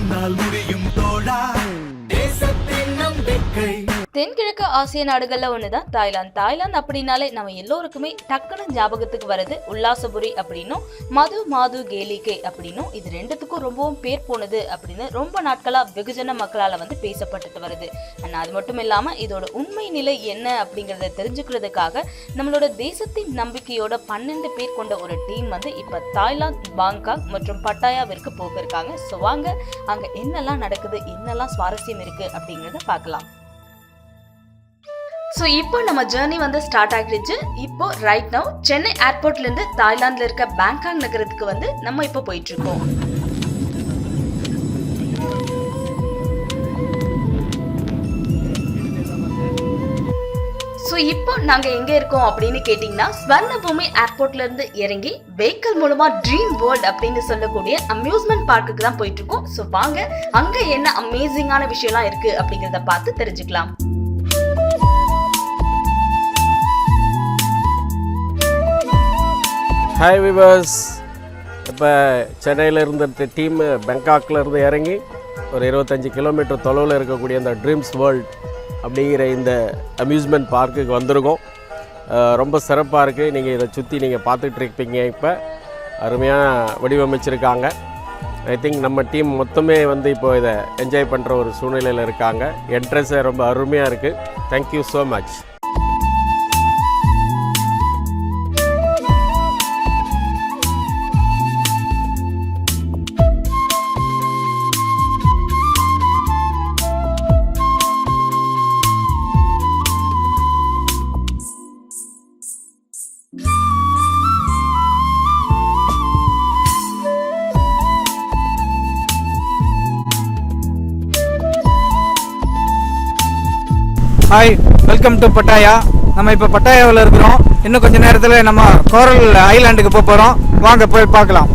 உன்னால் முடியும் தோழா. தென்கிழக்கு ஆசிய நாடுகள்ல ஒண்ணுதான் தாய்லாந்து. தாய்லாந்து அப்படின்னாலே நம்ம எல்லோருக்குமே டக்குனு ஞாபகத்துக்கு வருது உல்லாசபுரி அப்படின்னும் மது மாது கேலிகே அப்படின்னும் இது ரெண்டுத்துக்கும் ரொம்பவும் பேர் போனது அப்படின்னு ரொம்ப நாட்களா வெகுஜன மக்களால வந்து பேசப்பட்டுட்டு வருது ஆனா அது மட்டும் இல்லாம இதோட உண்மை நிலை என்ன அப்படிங்கறத தெரிஞ்சுக்கிறதுக்காக நம்மளோட தேசத்தின் நம்பிக்கையோட பன்னெண்டு பேர் கொண்ட ஒரு டீம் வந்து இப்ப தாய்லாந்து பாங்காக் மற்றும் பட்டாயாவிற்கு போக இருக்காங்க. ஸோ வாங்க அங்க என்னெல்லாம் நடக்குது என்னெல்லாம் சுவாரஸ்யம் இருக்கு அப்படிங்கறத பார்க்கலாம். ஸோ இப்போ நம்ம ஜேர்னி வந்து ஸ்டார்ட் ஆகிடுச்சு. இப்போ ரைட் நவ் சென்னை ஏர்போர்ட்லேருந்து தாய்லாந்தில் இருக்க பேங்காங் நகரத்துக்கு வந்து நம்ம இப்போ போயிட்டுருக்கோம். ஸோ இப்போ நாங்கள் எங்கே இருக்கோம் அப்படின்னு கேட்டிங்கன்னா ஸ்வர்ணபூமி ஏர்போர்ட்ல இருந்து இறங்கி வெஹிக்கிள் மூலமாக ட்ரீம் வேர்ல்ட் அப்படின்னு சொல்லக்கூடிய அம்யூஸ்மெண்ட் பார்க்குக்கு தான் போயிட்டு இருக்கோம் ஸோ வாங்க அங்கே என்ன அமேசிங்கான விஷயம்லாம் இருக்குது அப்படிங்கிறத பார்த்து தெரிஞ்சுக்கலாம். ஹாய் விவர்ஸ் இப்போ சென்னையில் இருந்த டீமு பெங்காக்கில் இருந்து இறங்கி ஒரு இருபத்தஞ்சி கிலோமீட்டர் தொலைவில் இருக்கக்கூடிய அந்த ட்ரீம்ஸ் வேர்ல்ட் அப்படிங்கிற இந்த அம்யூஸ்மெண்ட் பார்க்குக்கு வந்திருக்கோம். ரொம்ப சிறப்பாக இருக்குது நீங்கள் இதை சுற்றி நீங்கள் பார்த்துட்டு இருப்பீங்க இப்போ. அருமையாக வடிவமைச்சிருக்காங்க. ஐ திங்க் நம்ம டீம் மொத்தமே வந்து இப்போ இதை என்ஜாய் பண்ணுற ஒரு சூழ்நிலையில் இருக்காங்க. என்ட்ரன்ஸே ரொம்ப அருமையாக இருக்குது thank you so much hi welcome to Pattaya நம்ம இப்போ பட்டாயாவில் இருக்கிறோம். இன்னும் கொஞ்ச நேரத்தில் நம்ம கோரல் ஐலாண்டுக்கு போக போகிறோம் வாங்க போய் பார்க்கலாம்.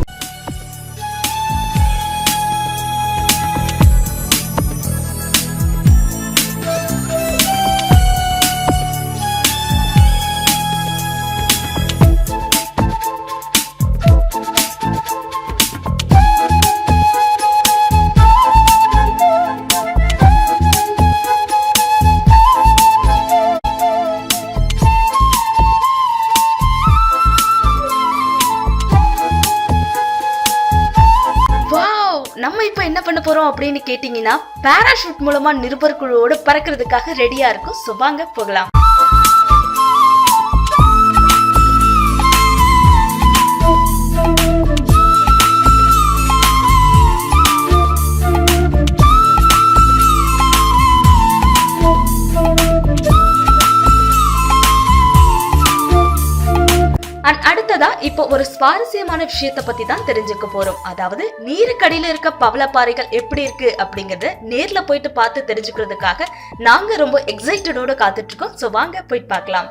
அப்படின்னு கேட்டீங்கன்னா பாராஷூட் மூலமா நிருபர் குழுவோட பறக்கிறதுக்காக ரெடியா இருக்கும். ஸோ வாங்க போகலாம். இப்போ ஒரு சுவாரஸ்யமான விஷயத்த பத்தி தான் தெரிஞ்சுக்க போறோம். அதாவது நீருக்கடியில இருக்க பவளப்பாறைகள் எப்படி இருக்கு அப்படிங்கறத நேர்ல போயிட்டு பார்த்து தெரிஞ்சுக்கிறதுக்காக நாங்க ரொம்ப எக்ஸைட்டடோட காத்துட்டு இருக்கோம். ஸோ வாங்க போயிட்டு பார்க்கலாம்.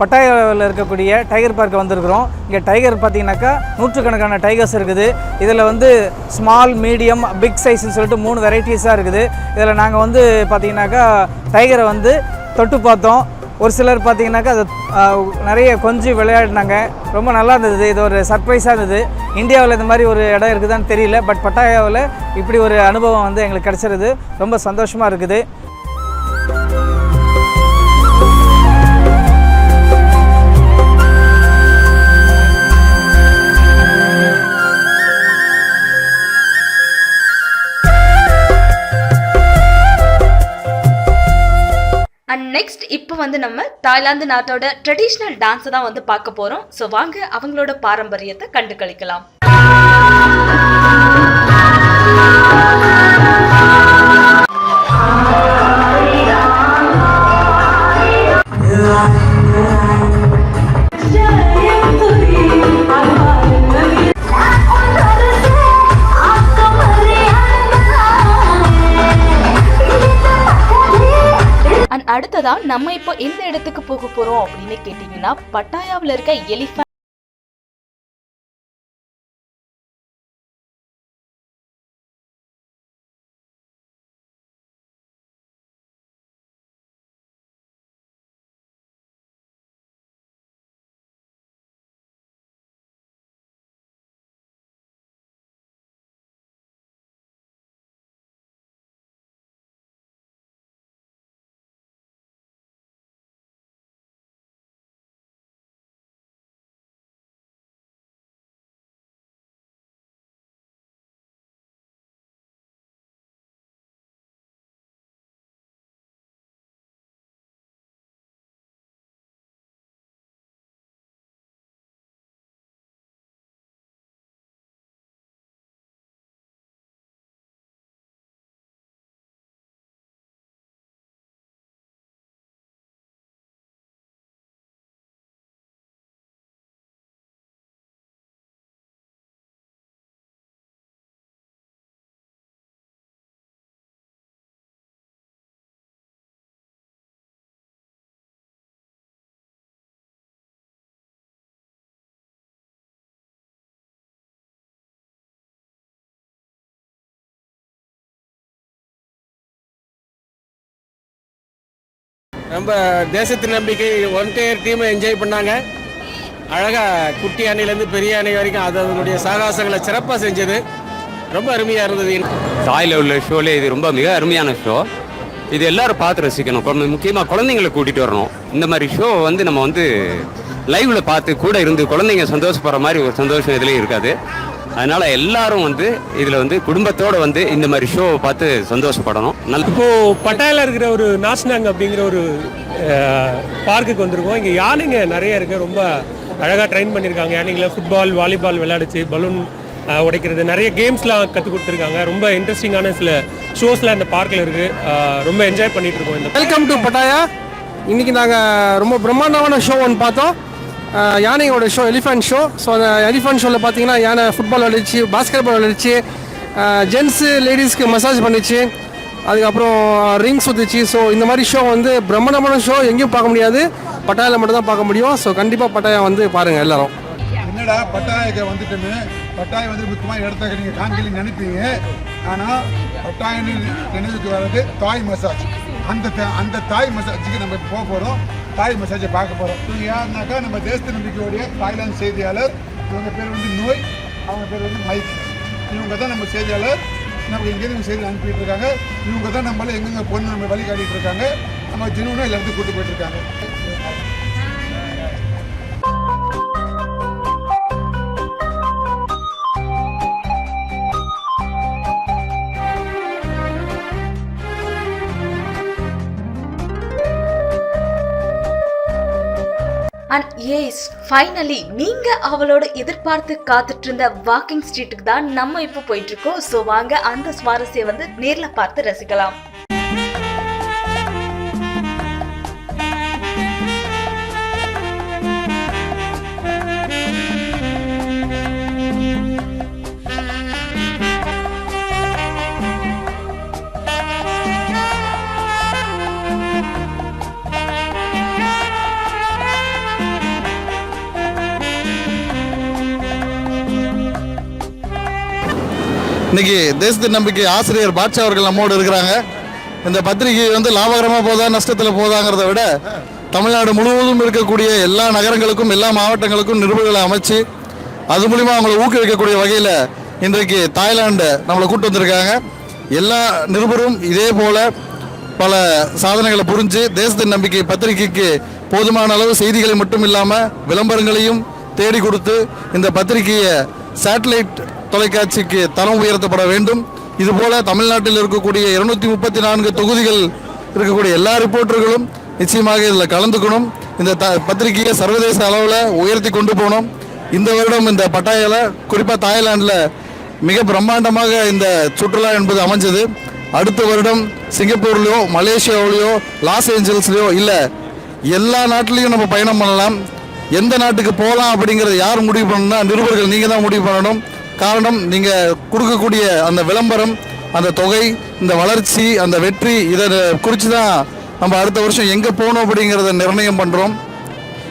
பட்டாயாவில் இருக்கக்கூடிய டைகர் பார்க் வந்திருக்கிறோம். இங்கே டைகர் பார்த்தீங்கன்னாக்கா நூற்றுக்கணக்கான டைகர்ஸ் இருக்குது. இதில் வந்து ஸ்மால் மீடியம் பிக் சைஸ்ன்னு சொல்லிட்டு மூணு வெரைட்டிஸாக இருக்குது. இதில் நாங்கள் வந்து பார்த்தீங்கன்னாக்கா டைகரை வந்து தொட்டு பார்த்தோம். ஒரு சிலர் பார்த்தீங்கன்னாக்கா அது நிறைய கொஞ்சம் விளையாடினாங்க. ரொம்ப நல்லா இருந்தது. இது ஒரு சர்ப்ரைஸாக இருந்தது. இந்தியாவில் இந்த மாதிரி ஒரு இடம் இருக்குதான்னு தெரியல. பட் பட்டாயாவில் இப்படி ஒரு அனுபவம் வந்து எங்களுக்கு கிடச்சிருது. ரொம்ப சந்தோஷமாக இருக்குது. அண்ட் நெக்ஸ்ட் இப்போ வந்து நம்ம தாய்லாந்து நாட்டோட ட்ரெடிஷ்னல் டான்ஸை தான் வந்து பார்க்க போகிறோம் ஸோ வாங்க அவங்களோட பாரம்பரியத்தை கண்டு கழிக்கலாம் அண்ட் தான் நம்ம இப்போ எந்த இடத்துக்கு போக போறோம் அப்படின்னு கேட்டிங்கன்னா பட்டாயாவில் இருக்க எலிஃபண்ட் நம்ம தேசத்து நம்பிக்கை ஒன் டயர் டீமை என்ஜாய் பண்ணாங்க. அழகாக குட்டி அணையிலேருந்து பெரிய அணை வரைக்கும் அது அதனுடைய சாகசங்களை சிறப்பாக செஞ்சது. ரொம்ப அருமையாக இருந்தது. தாயில் உள்ள ஷோலே இது ரொம்ப மிக அருமையான ஷோ இது எல்லாரும் பார்த்து ரசிக்கணும். குழந்தை முக்கியமாக குழந்தைங்களை கூட்டிகிட்டு வரணும். இந்த மாதிரி ஷோ வந்து நம்ம வந்து லைவில் பார்த்து கூட இருந்து குழந்தைங்க சந்தோஷப்படுற மாதிரி ஒரு சந்தோஷம் இதுலேயும் இருக்காது. அதனால எல்லாரும் வந்து இதில் வந்து குடும்பத்தோட வந்து இந்த மாதிரி ஷோவை பார்த்து சந்தோஷப்படணும். நல்ல இப்போ பட்டாயில இருக்கிற ஒரு நாஸ்னாங் அப்படிங்கிற ஒரு பார்க்குக்கு வந்திருக்கோம். இங்கே யானைங்க நிறைய இருக்கு. ரொம்ப அழகாக ட்ரெயின் பண்ணியிருக்காங்க. யானைங்களை ஃபுட்பால் வாலிபால் விளையாடுச்சு பலூன் உடைக்கிறது. நிறைய கேம்ஸ்லாம் கற்றுக் கொடுத்துருக்காங்க. ரொம்ப இன்ட்ரெஸ்டிங்கான சில ஷோஸ்லாம் இந்த பார்க்கில் இருக்கு. அஹ், ரொம்ப என்ஜாய் பண்ணிட்டு இருக்கோம் இந்த வெல்கம் டு பட்டாயா இன்னைக்கு நாங்கள் ரொம்ப பிரம்மாண்டமான ஷோ ஒன்று பார்த்தோம். யானையோட ஷோ எலிஃபென்ட் ஷோ ஸோ அந்த எலிஃபென்ட் ஷோவில் பார்த்தீங்கன்னா யானை ஃபுட்பால் விளையாடிச்சு பாஸ்கெட் பால் விளையாடிச்சு ஜென்ஸு லேடிஸ்க்கு மசாஜ் பண்ணிச்சு. அதுக்கப்புறம் ரிங் சுத்துச்சு. ஸோ இந்த மாதிரி ஷோ வந்து பிரம்மாண்டமான ஷோ எங்கேயும் பார்க்க முடியாது. பட்டாயில் மட்டும் தான் பார்க்க முடியும். ஸோ கண்டிப்பாக பட்டாயா வந்து பாருங்கள் எல்லாரும். என்னடா பட்டாயக்க வந்துட்டோமே பட்டாயம் வந்து முக்கியமாக இடத்த நீங்கள் காண்கலி நினைப்பீங்க. ஆனால் பட்டாயம் நினைவுக்கு வர்றது தாய் மசாஜ் அந்த அந்த தாய் மசாஜுக்கு நம்ம போக போகிறோம் தாய் மசாஜை பார்க்க போகிறோம் இவங்க யாருனாக்கா நம்ம தேசத்து நம்பிக்கையுடைய தாய்லாந்து செய்தியாளர் இவங்க பேர் வந்து நோய் அவங்க பேர் வந்து மைக். இவங்க தான் நம்ம செய்தியாளர். நமக்கு எங்கேருந்து செய்தி அனுப்பிட்டு இருக்காங்க. இவங்க தான் நம்மள எங்கெங்கே பொண்ணு நம்ம வழிகாட்டிட்டு இருக்காங்க. நம்ம ஜினுனும் எல்லாத்தையும் கூட்டு போயிட்டு இருக்காங்க. அண்ட் ஏஸ் ஃபைனலி நீங்க அவளோட எதிர்பார்த்து காத்துட்டு இருந்த வாக்கிங் ஸ்ட்ரீட்டுக்கு தான் நம்ம இப்போ போயிட்டு இருக்கோம் ஸோ வாங்க அந்த சுவாரஸ்யம் வந்து நேரில் பார்த்து ரசிக்கலாம். இன்னைக்கு தேசத்தின் நம்பிக்கை ஆசிரியர் பாட்சா அவர்கள் நம்மோடு இருக்கிறாங்க. இந்த பத்திரிகை வந்து லாபகரமாக போதா நஷ்டத்தில் போதாங்கிறத விட தமிழ்நாடு முழுவதும் இருக்கக்கூடிய எல்லா நகரங்களுக்கும் எல்லா மாவட்டங்களுக்கும் நிருபர்களை அமைச்சு அது மூலிமா அவங்களை ஊக்குவிக்கக்கூடிய வகையில் இன்றைக்கு தாய்லாண்டு நம்மளை கூட்டு வந்திருக்காங்க. எல்லா நிருபரும் இதே போல பல சாதனைகளை புரிஞ்சு தேசத்தின் நம்பிக்கை பத்திரிகைக்கு போதுமான அளவு செய்திகளை மட்டும் இல்லாமல் விளம்பரங்களையும் தேடி கொடுத்து இந்த பத்திரிகையை சேட்டலைட் தொலைக்காட்சிக்கு தரம் உயர்த்தப்பட வேண்டும். இதுபோல தமிழ்நாட்டில் இருக்கக்கூடிய இருநூத்தி முப்பத்தி நான்கு தொகுதிகள் இருக்கக்கூடிய எல்லா ரிப்போர்ட்டர்களும் நிச்சயமாக இதில் கலந்துக்கணும். இந்த த பத்திரிகையை சர்வதேச அளவில் உயர்த்தி கொண்டு போகணும். இந்த வருடம் இந்த பட்டாயில் குறிப்பாக தாய்லாந்தில் மிக பிரம்மாண்டமாக இந்த சுற்றுலா என்பது அமைஞ்சது. அடுத்த வருடம் சிங்கப்பூர்லேயோ மலேசியாவிலேயோ லாஸ் ஏஞ்சல்ஸ்லேயோ இல்லை எல்லா நாட்டிலையும் நம்ம பயணம் பண்ணலாம். எந்த நாட்டுக்கு போகலாம் அப்படிங்கிறத யார் முடிவு பண்ணணும்னா நிருபர்கள் நீங்கள் தான் முடிவு பண்ணணும். காரணம் நீங்கள் கொடுக்கக்கூடிய அந்த விளம்பரம் அந்த தொகை இந்த வளர்ச்சி அந்த வெற்றி இதை குறித்து தான் நம்ம அடுத்த வருஷம் எங்கே போகணும் அப்படிங்கிறத நிர்ணயம் பண்ணுறோம்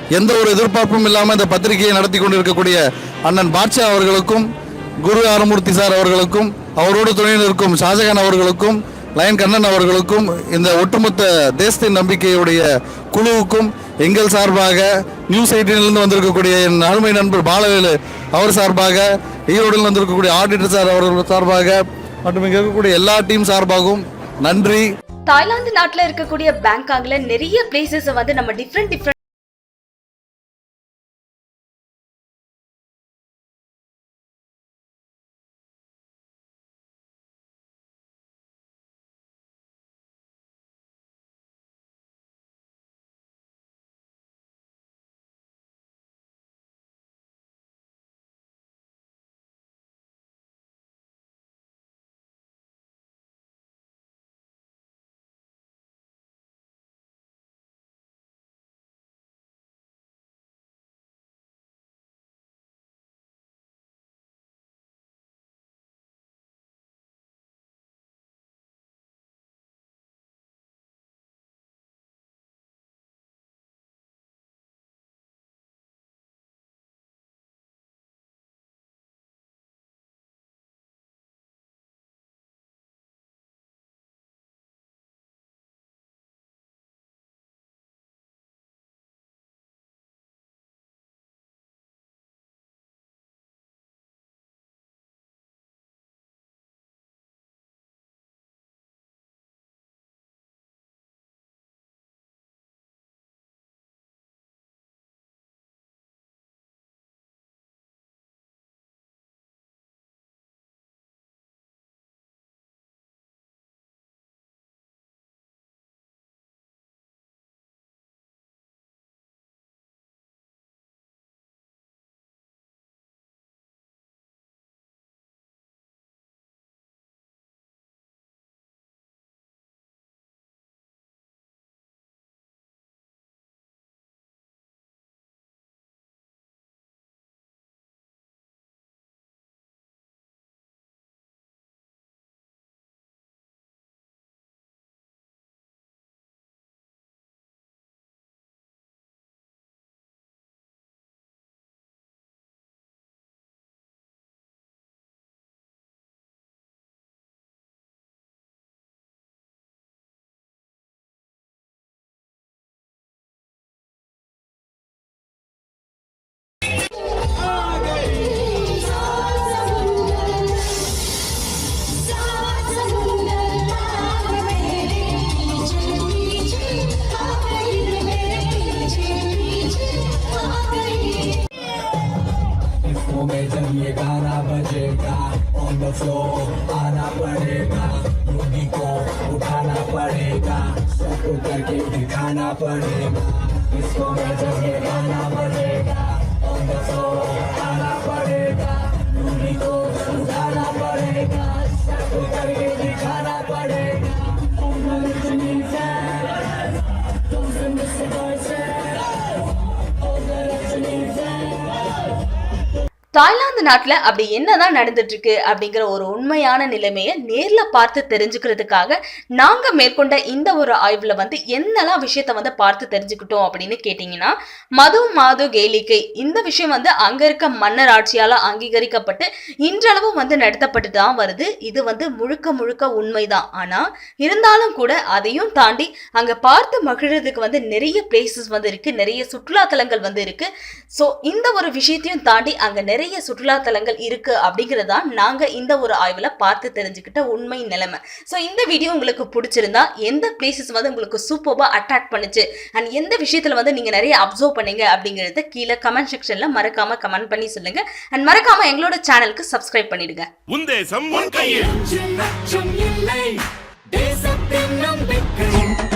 எந்த ஒரு எதிர்பார்ப்பும் இல்லாமல் இந்த பத்திரிகையை நடத்தி கொண்டு இருக்கக்கூடிய அண்ணன் பாட்ஷா அவர்களுக்கும் குரு ஆரமூர்த்தி சார் அவர்களுக்கும் அவரோடு துணையில் இருக்கும் ஷாஜகான் அவர்களுக்கும் லயன் கண்ணன் அவர்களுக்கும் இந்த ஒட்டுமொத்த தேசத்தின் நம்பிக்கையுடைய குழுவுக்கும் எங்கள் சார்பாக நியூஸ் எயிட்டினிலிருந்து வந்திருக்கக்கூடிய என் அருமை நண்பர் பாலவேலு அவர் சார்பாக ஈரோடில் வந்திருக்கக்கூடிய ஆடிட்டர் சார் அவர்கள் சார்பாக மற்றும் இங்கே இருக்கக்கூடிய எல்லா டீம் சார்பாகவும் நன்றி. தாய்லாந்து நாட்டில் இருக்கக்கூடிய பேங்காக்ல நிறைய பிளேசஸ் வந்து நம்ம different different on the floor आना पड़ेगा मुर्गी को उठाना पड़ेगा सबको करके दिखाना पड़ेगा इसको नज़र में आना पड़ेगा ऑन द फ्लोर आना पड़ेगा योगी को उठाना पड़ेगा सबको करके दिखाना पड़ेगा Those are the voices, all the listening Thailand நாட்டுல அப்படி என்னதான் நடந்துட்டு இருக்கு அப்படிங்கிற ஒரு உண்மையான நிலைமையை நேர்ல பார்த்து தெரிஞ்சுக்கிறதுக்காக நாங்க மேற்கொண்ட இந்த ஒரு ஆய்வுல வந்து என்னெல்லாம் விஷயத்த வந்து பார்த்து தெரிஞ்சுக்கிட்டோம் அப்படின்னு கேட்டீங்கன்னா மது மாது கேளிக்கை இந்த விஷயம் வந்து அங்க இருக்க மன்னர் ஆட்சியால அங்கீகரிக்கப்பட்டு இன்றளவும் வந்து நடத்தப்பட்டு தான் வருது. இது வந்து முழுக்க முழுக்க உண்மைதான். ஆனா இருந்தாலும் கூட அதையும் தாண்டி அங்க பார்த்து மகிழறதுக்கு வந்து நிறைய பிளேசஸ் வந்து இருக்கு. நிறைய சுற்றுலா தலங்கள் வந்து இருக்கு. ஸோ இந்த ஒரு விஷயத்தையும் தாண்டி அங்க நிறைய சுற்றுலா தலங்கள் இருக்கு அப்படிங்கறதா நாங்க இந்த ஒரு ஆய்வுல பார்த்து தெரிஞ்சுக்கிட்ட உண்மை நிலைமை ஸோ இந்த வீடியோ உங்களுக்கு பிடிச்சிருந்தா எந்த பிளேசஸ் வந்து உங்களுக்கு சூப்பர்பா அட்ராக்ட் பண்ணுச்சு அண்ட் எந்த விஷயத்துல வந்து நீங்க நிறைய அப்சர்வ் பண்ணீங்க அப்படிங்கறத கீழே கமெண்ட் செக்ஷன்ல மறக்காம கமெண்ட் பண்ணி சொல்லுங்க அண்ட் மறக்காம எங்களோட சேனலுக்கு சப்ஸ்கிரைப் பண்ணிடுங்க உன் தேசம் உன் கையில் தேசத்தின் நம்பிக்கை